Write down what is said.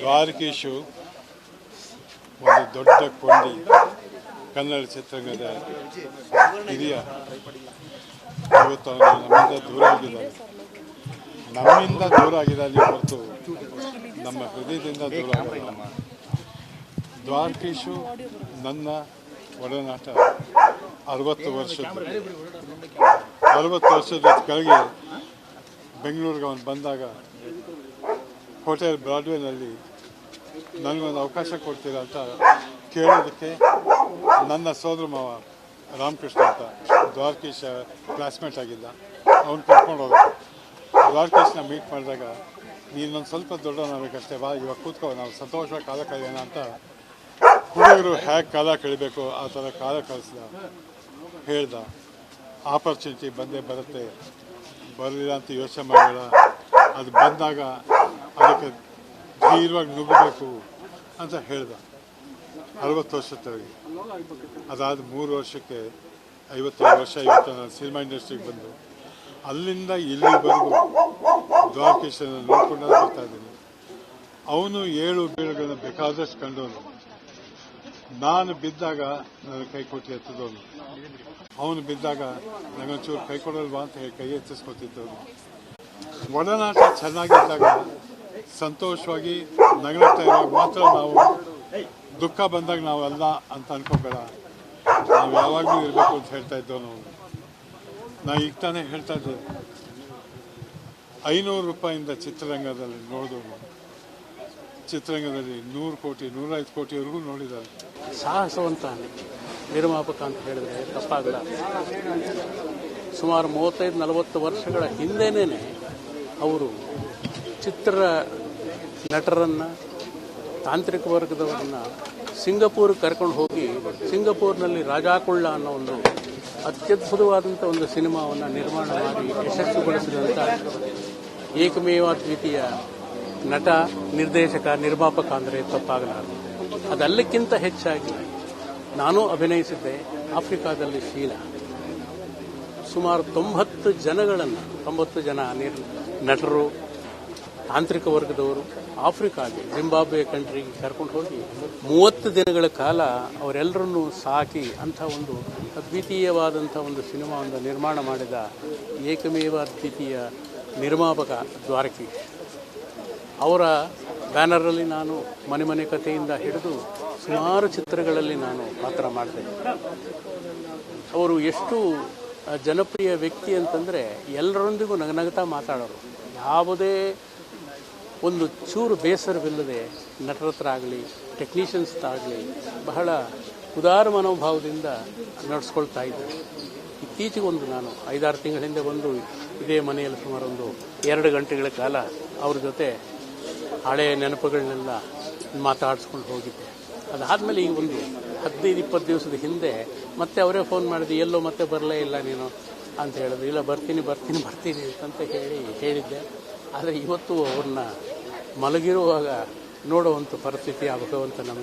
ದ್ವಾರಕೀಶು, ಒಂದು ದೊಡ್ಡ ಕೊಂಡಿ, ಕನ್ನಡ ಚಿತ್ರರಂಗದ ಹಿರಿಯ ಇವತ್ತು ನಮ್ಮಿಂದ ದೂರ ಆಗಿದ್ದಾನೆ ನಮ್ಮಿಂದ ದೂರ ಆಗಿದ್ದಾನೆ ಹೊರತು ನಮ್ಮ ಹೃದಯದಿಂದ ದೂರ ಆಗಿಲ್ಲ. ದ್ವಾರಕೀಶು ನನ್ನ ಒಡನಾಟ. ಅರವತ್ತು ವರ್ಷದ ಅರವತ್ತು ವರ್ಷದ ಕೆಳಗೆ ಬೆಂಗಳೂರಿಗೆ ಅವನು ಬಂದಾಗ, ಹೋಟೆಲ್ ಬ್ರಾಡ್ವೇನಲ್ಲಿ ನನಗೊಂದು ಅವಕಾಶ ಕೊಡ್ತೀರಾ ಅಂತ ಕೇಳೋದಕ್ಕೆ ನನ್ನ ಸೋದರ ಮಾವ ರಾಮಕೃಷ್ಣ ಅಂತ. ದ್ವಾರಕೀಶ ಕ್ಲಾಸ್ಮೇಟ್ ಆಗಿದ್ದ. ಅವ್ನು ಕರ್ಕೊಂಡು ಹೋದ. ದ್ವಾರಕೀಶ್ನ ಮೀಟ್ ಮಾಡಿದಾಗ, ನೀನೊಂದು ಸ್ವಲ್ಪ ದೊಡ್ಡವನಾಗಬೇಕಷ್ಟೇ ಬಾ, ಇವಾಗ ಕೂತ್ಕೋ, ನಾವು ಸಂತೋಷವಾಗಿ ಕಾಲ ಕಳೆಯೋಣ ಅಂತ ಹುಡುಗರು ಹೇಗೆ ಕಾಲ ಕಳಿಬೇಕು, ಆ ಥರ ಕಾಲ ಕಳಿಸ್ದ. ಹೇಳ್ದ, ಆಪರ್ಚುನಿಟಿ ಬಂದೇ ಬರುತ್ತೆ. ಬರಲಿಲ್ಲ ಅಂತ ಯೋಚನೆ ಮಾಡಬೇಡ. ಅದು ಬಂದಾಗ ಅದಕ್ಕೆ ಧೀರವಾಗಿ ನುಗ್ಗಬೇಕು ಅಂತ ಹೇಳ್ದ. ಅರವತ್ತು ವರ್ಷ ತೆಳಗೆ ಅದಾದ ಮೂರು ವರ್ಷಕ್ಕೆ ಐವತ್ತೈದು ವರ್ಷ ಇವತ್ತು ನಾನು ಸಿನಿಮಾ ಇಂಡಸ್ಟ್ರಿಗೆ ಬಂದು ಅಲ್ಲಿಂದ ಇಲ್ಲಿವರೆಗೂ ದ್ವಾರಕೇಶನ ನೋಡ್ಕೊಂಡು ಬರ್ತಾ ಇದ್ದೀನಿ. ಅವನು ಏಳು ಬೀಳುಗಳನ್ನ ಬೇಕಾದಷ್ಟು ಕಂಡವನು. ನಾನು ಬಿದ್ದಾಗ ನನ್ನ ಕೈ ಕೊಟ್ಟು ಎತ್ತದವನು. ಅವನು ಬಿದ್ದಾಗ ನನಗೊಂಚೂರು ಕೈ ಕೊಡಲ್ವಾ ಅಂತ ಹೇಳಿ ಕೈ ಎತ್ತಿಸ್ಕೊತಿದ್ದವನು. ಒಡನಾಟ ಚೆನ್ನಾಗಿದ್ದಾಗ ಸಂತೋಷವಾಗಿ ನಗನಗ್ತಾ ಇರುವಾಗ ಮಾತ್ರ ನಾವು ದುಃಖ ಬಂದಾಗ ನಾವಲ್ಲ ಅಂತ ಅನ್ಕೋಬೇಡ. ನಾವು ಯಾವಾಗಲೂ ಇರಬೇಕು ಅಂತ ಹೇಳ್ತಾ ಇದ್ದೋ ನಾವು. ನಾ ಈಗ ತಾನೇ ಹೇಳ್ತಾ ಇದ್ದೆ. ಐನೂರು ರೂಪಾಯಿಂದ ಚಿತ್ರರಂಗದಲ್ಲಿ ನೋಡಿದ್ರು ಚಿತ್ರರಂಗದಲ್ಲಿ ನೂರು ಕೋಟಿ ನೂರೈದು ಕೋಟಿವರೆಗೂ ನೋಡಿದ್ದಾರೆ. ಸಾಹಸವಂತ ನಿರ್ಮಾಪಕ ಅಂತ ಹೇಳಿದ್ರೆ ತಪ್ಪಾಗಲ್ಲ. ಸುಮಾರು ಮೂವತ್ತೈದು ನಲವತ್ತು ವರ್ಷಗಳ ಹಿಂದೆನೇ ಅವರು ಚಿತ್ರ ನಟರನ್ನು ತಾಂತ್ರಿಕ ವರ್ಗದವರನ್ನು ಸಿಂಗಪೂರ್ ಕರ್ಕೊಂಡು ಹೋಗಿ ಸಿಂಗಪೂರ್ನಲ್ಲಿ ರಾಜಾಕುಳ್ಳ ಅನ್ನೋ ಒಂದು ಅತ್ಯದ್ಭುತವಾದಂಥ ಒಂದು ಸಿನಿಮಾವನ್ನು ನಿರ್ಮಾಣ ಮಾಡಿ ಯಶಸ್ಸುಗೊಳಿಸಿದಂಥ ಏಕಮೇವ ದ್ವಿತೀಯ ನಟ, ನಿರ್ದೇಶಕ, ನಿರ್ಮಾಪಕ ಅಂದರೆ ತಪ್ಪಾಗಲಾರದು. ಅದಲ್ಲಕ್ಕಿಂತ ಹೆಚ್ಚಾಗಿ ನಾನು ಅಭಿನಯಿಸಿದ್ದೆ ಆಫ್ರಿಕಾದಲ್ಲಿ ಶೀಲಾ. ಸುಮಾರು ತೊಂಬತ್ತು ಜನಗಳನ್ನು, ತೊಂಬತ್ತು ಜನ ನಟರು ತಾಂತ್ರಿಕ ವರ್ಗದವರು ಆಫ್ರಿಕಾಗೆ, ಜಿಂಬಾಬ್ವೆ ಕಂಟ್ರಿಗೆ ಕರ್ಕೊಂಡು ಹೋಗಿ ಮೂವತ್ತು ದಿನಗಳ ಕಾಲ ಅವರೆಲ್ಲರನ್ನೂ ಸಾಕಿ ಅಂಥ ಒಂದು ಅದ್ವಿತೀಯವಾದಂಥ ಒಂದು ಸಿನಿಮಾವನ್ನು ನಿರ್ಮಾಣ ಮಾಡಿದ ಏಕಮೇವ ಅದ್ವಿತೀಯ ನಿರ್ಮಾಪಕ ದ್ವಾರಕಿ ಅವರ ಬ್ಯಾನರಲ್ಲಿ ನಾನು ಮನೆ ಮನೆ ಕಥೆಯಿಂದ ಹಿಡಿದು ಸುಮಾರು ಚಿತ್ರಗಳಲ್ಲಿ ನಾನು ಪಾತ್ರ ಮಾಡಿದೆ ಅವರು ಎಷ್ಟು ಜನಪ್ರಿಯ ವ್ಯಕ್ತಿ ಅಂತಂದರೆ ಎಲ್ಲರೊಂದಿಗೂ ನಗನಗ್ತಾ ಮಾತಾಡೋರು. ಯಾವುದೇ ಒಂದು ಚೂರು ಬೇಸರವಿಲ್ಲದೆ ನಟರತ್ರ ಆಗಲಿ ಟೆಕ್ನಿಷಿಯನ್ಸ್ ಆಗಲಿ ಬಹಳ ಉದಾರ ಮನೋಭಾವದಿಂದ ನಡೆಸ್ಕೊಳ್ತಾ ಇದ್ದಾರೆ. ಇತ್ತೀಚೆಗೆ ಒಂದು ನಾನು ಐದಾರು ತಿಂಗಳ ಹಿಂದೆ ಬಂದು ಇದೇ ಮನೆಯಲ್ಲಿ ಸುಮಾರು ಒಂದು ಎರಡು ಗಂಟೆಗಳ ಕಾಲ ಅವ್ರ ಜೊತೆ ಹಳೆಯ ನೆನಪುಗಳನ್ನೆಲ್ಲ ಮಾತಾಡಿಸ್ಕೊಂಡು ಹೋಗಿದ್ದೆ. ಅದಾದಮೇಲೆ ಈಗ ಒಂದು ಹದಿನೈದು, ಇಪ್ಪತ್ತು ದಿವಸದ ಹಿಂದೆ ಮತ್ತೆ ಅವರೇ ಫೋನ್ ಮಾಡಿದೆ ಎಲ್ಲೋ ಮತ್ತೆ ಬರಲೇ ಇಲ್ಲ ನೀನು ಅಂತ ಹೇಳಿದ್ರು. ಇಲ್ಲ, ಬರ್ತೀನಿ ಬರ್ತೀನಿ ಬರ್ತೀನಿ ಅಂತ ಹೇಳಿ ಹೇಳಿದ್ದೆ. ಆದರೆ ಇವತ್ತು ಅವ್ರನ್ನ ಮಲಗಿರುವಾಗ ನೋಡುವಂಥ ಪರಿಸ್ಥಿತಿ ಆಗಬೇಕು ಅಂತ ನಮಗೆ